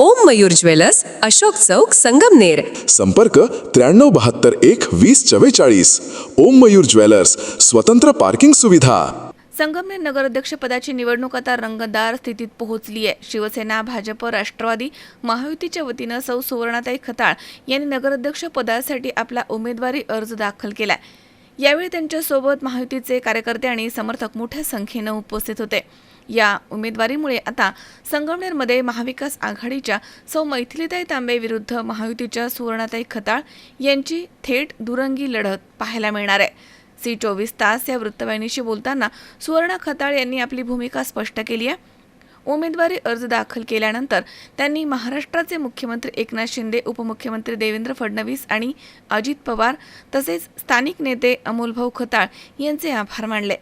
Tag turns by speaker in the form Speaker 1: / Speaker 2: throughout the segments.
Speaker 1: ओम Mayur jewellers Ashok Chowk Sangamner.
Speaker 2: संपर्क त्र्याण्णव बहात्तर एक वीस चव्वेचाळीस. ओम मयूर ज्वेलर्स स्वतंत्र पार्किंग सुविधा.
Speaker 3: संगमनेर नगराध्यक्षपदाची निवडणूक आता रंगतदार स्थितीत पोहोचली आहे. शिवसेना भाजप राष्ट्रवादी महायुतीच्या वतीनं सौ सुवर्णाताई खताळ यांनी नगराध्यक्ष पदासाठी आपला उमेदवारी अर्ज दाखल केलाय. यावेळी त्यांच्यासोबत महायुतीचे कार्यकर्ते आणि समर्थक मोठ्या संख्येनं उपस्थित होते. या उमेदवारीमुळे आता संगमनेरमध्ये महाविकास आघाडीच्या सौ मैथिलीताई तांबे विरुद्ध महायुतीच्या सुवर्णाताई खताळ यांची थेट दुरंगी लढत पाहायला मिळणार आहे. सी चोवीस तास या वृत्तवाहिनीशी बोलताना सुवर्णा खताळ यांनी आपली भूमिका स्पष्ट केली आहे. उमेदवारी अर्ज दाखल केल्यानंतर त्यांनी महाराष्ट्राचे मुख्यमंत्री एकनाथ शिंदे उपमुख्यमंत्री देवेंद्र फडणवीस आणि अजित पवार तसेच स्थानिक नेते अमोलभाऊ खताळ यांचे आभार मानले.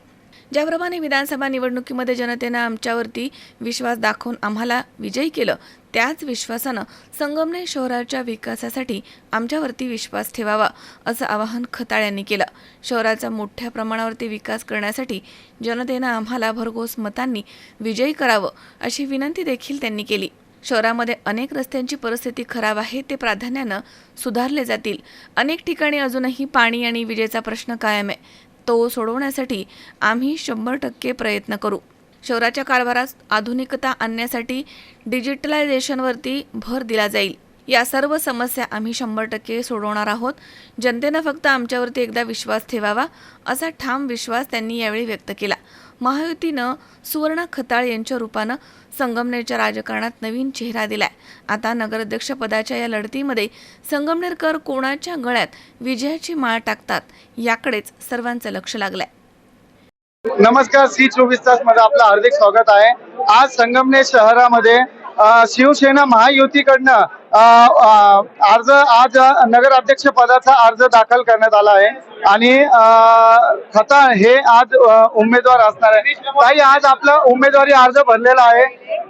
Speaker 3: ज्याप्रमाणे विधानसभा निवडणुकीमध्ये जनतेनं आमच्यावरती विश्वास दाखवून आम्हाला विजयी केलं त्याच विश्वासानं संगमनेर शहराच्या विकासासाठी आमच्यावरती विश्वास ठेवावा असं आवाहन खताळ यांनी केलं. शहराचा मोठ्या प्रमाणावरती विकास करण्यासाठी जनतेनं आम्हाला भरघोस मतांनी विजयी करावं अशी विनंती देखील त्यांनी केली. शहरामध्ये अनेक रस्त्यांची परिस्थिती खराब आहे ते प्राधान्यानं सुधारले जातील. अनेक ठिकाणी अजूनही पाणी आणि विजेचा प्रश्न कायम आहे. तो सोडवण्यासाठी आम्ही शंभर टक्के प्रयत्न करू. शहराच्या कारभारात आधुनिकता आणण्यासाठी डिजिटलायझेशनवरती भर दिला जाईल. या सर्व समस्या आम्ही शंभर टक्के सोडवणार आहोत. जनतेनं फक्त आमच्यावरती एकदा विश्वास ठेवावा असा ठाम विश्वास त्यांनी यावेळी व्यक्त केला. महायुतीनं सुवर्ण खताळ यांच्या रूपानं संगमनेरच्या राजकारणात नवीन चेहरा दिलाय. आता नगराध्यक्षपदाच्या या लढतीमध्ये संगमनेरकर कोणाच्या गळ्यात विजयाची माळ टाकतात याकडेच सर्वांचं लक्ष लागलंय.
Speaker 4: नमस्कार सी चोवीस तासमध्ये आपलं हार्दिक स्वागत आहे. आज संगमनेर शहरामध्ये शिवसेना महायुतीकडनं अर्ज आज नगर अध्यक्ष पदाचा अर्ज दाखल करण्यात आला आहे. आणि अ, खताळ हे आज उमेदवार असणार आहे. ताई आज आपला उमेदवारी अर्ज भरलेला आहे.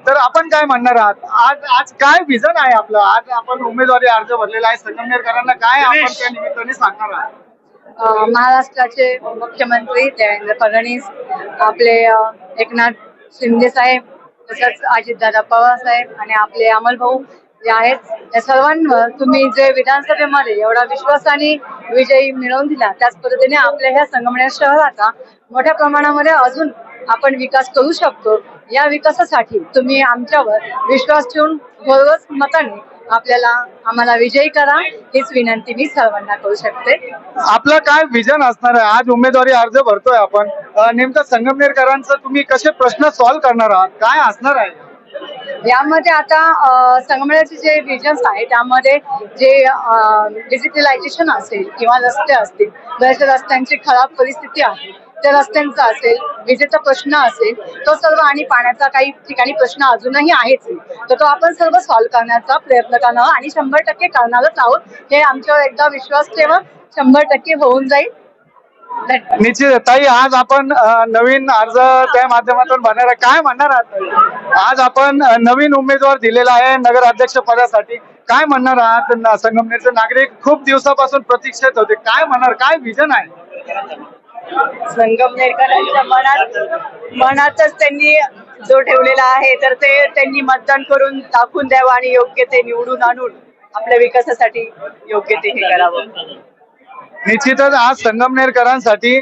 Speaker 4: तर आपण काय म्हणणार आहात? आज आज काय विजन आहे आपलं? आज आपण उमेदवारी अर्ज भरलेला आहे. संगमनेरकरांना काय आपण त्या निमित्ताने सांगणार आहात?
Speaker 5: महाराष्ट्राचे मुख्यमंत्री देवेंद्र फडणवीस आपले एकनाथ शिंदे साहेब तसंच अजितदादा पवार साहेब आणि आपले अमल भाऊ जे आहेत या सर्वांवर तुम्ही जे विधानसभेमध्ये एवढा विश्वासाने विजयी मिळवून दिला त्याच पद्धतीने आपल्या ह्या संगमनेर शहराचा मोठ्या प्रमाणामध्ये अजून आपण विकास करू शकतो. या विकासासाठी तुम्ही आमच्यावर विश्वास ठेवून भरवस मताने आपल्याला आम्हाला विजयी करा हीच विनंती मी सर्वांना करू शकते.
Speaker 4: आपलं काय विजन असणार आहे? आज उमेदवारी अर्ज भरतोय आपण. नेमकं संगमनेरकरांचं तुम्ही कसे प्रश्न सॉल्व्ह करणार आहात? काय असणार आहे?
Speaker 5: यामध्ये आता अ, संगमनेरचे जे विजन्स आहे त्यामध्ये जे डिजिटलायझेशन असेल किंवा रस्ते असतील बऱ्याचशा रस्त्यांची खराब परिस्थिती आहे त्या रस्त्यांचा असेल विजेचा प्रश्न असेल तो सर्व आणि पाण्याचा काही ठिकाणी प्रश्न अजूनही आहेच. तर तो आपण सर्व सॉल्व्ह करण्याचा प्रयत्न करणार आणि शंभर टक्के करणारच आहोत. हे आमच्यावर एकदा विश्वास ठेवा शंभर टक्के होऊन जाईल.
Speaker 4: निश्चित. ताई आज आपण नवीन अर्ज त्या माध्यमातून भरणार आहे. काय म्हणणार आहात? आज आपण नवीन उमेदवार दिलेला आहे नगर अध्यक्ष पदासाठी. काय म्हणणार आहात? संगमनेरचे नागरिक खूप दिवसापासून प्रतीक्षेत होते. काय म्हणणार? काय विजन आहे?
Speaker 5: संगमनेरकरांच्या मनात मनातच त्यांनी जो ठेवलेला आहे तर ते त्यांनी मतदान करून दाखवून द्यावं आणि योग्य ते निवडून आणून आपल्या विकासासाठी योग्य ते हे करावं.
Speaker 4: निश्चितच आज संगमनेरकरांसाठी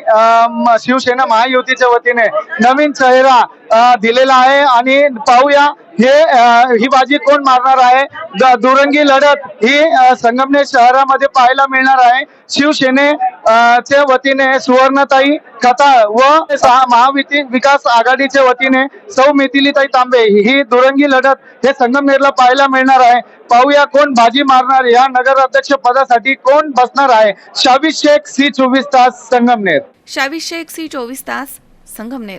Speaker 4: शिवसेना महायुतीच्या वतीने नवीन चेहरा दिलेला आहे. आणि पाहूया हे ही बाजी कोण मारणार आहे? द- दुरंगी लढत ही संगमनेर शहरामध्ये पाहायला मिळणार आहे. शिवसेने च्या वतीने सुवर्णताई कथा व महाविती विकास आघाडीच्या वतीने सौ मिथिलीताई तांबे ही दुरंगी लढत हे संगमनेरला पाहायला मिळणार आहे. पाहूया कोण बाजी मारणार या नगराध्यक्ष पदासाठी कोण बसणार आहे. शावी शेख सी चोवीस तास संगमनेर.
Speaker 3: शावी शेख सी चोवीस तास Sangamner.